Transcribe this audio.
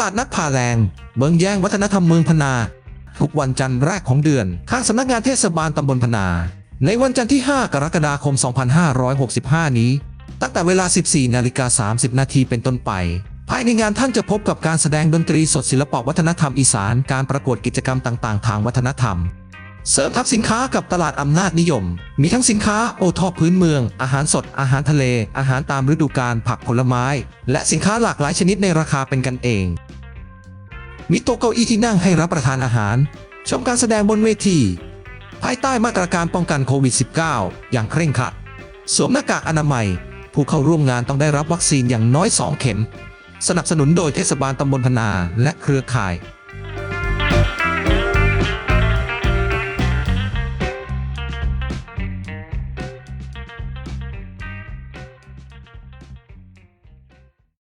ลาดนัดผ่าแรงเมืองแย่งวัฒนธรรมเมืองพนา ทุกวันจันทร์แรกของเดือน ข้างสำนักงานเทศบาลตำบลพนา ในวันจันทร์ที่ 5 กรกฎาคม 2565 นี้ ตั้งแต่เวลา 14 นาฬิกา 30 นาทีเป็นต้นไป ภายในงานท่านจะพบกับการแสดงดนตรีสดศิลปะวัฒนธรรมอีสาน การประกวดกิจกรรมต่าง ๆ ทางวัฒนธรรม เสริมทับสินค้ากับตลาดอำนาจนิยม มีทั้งสินค้าโอทอปพื้นเมือง อาหารสด อาหารทะเล อาหารตามฤดูกาล ผักผลไม้ และสินค้าหลากหลายชนิดในราคาเป็นกันเอง มีโต๊ะเก้าอี้ที่นั่งให้รับประทานอาหาร ชมการแสดงบนเวที ภายใต้มาตรการป้องกันโควิด -19 อย่างเคร่งครัด สวมหน้ากากอนามัย ผู้เข้าร่วมงานต้องได้รับวัคซีนอย่างน้อย 2 เข็ม สนับสนุนโดยเทศบาลตำบลพนาและเครือข่าย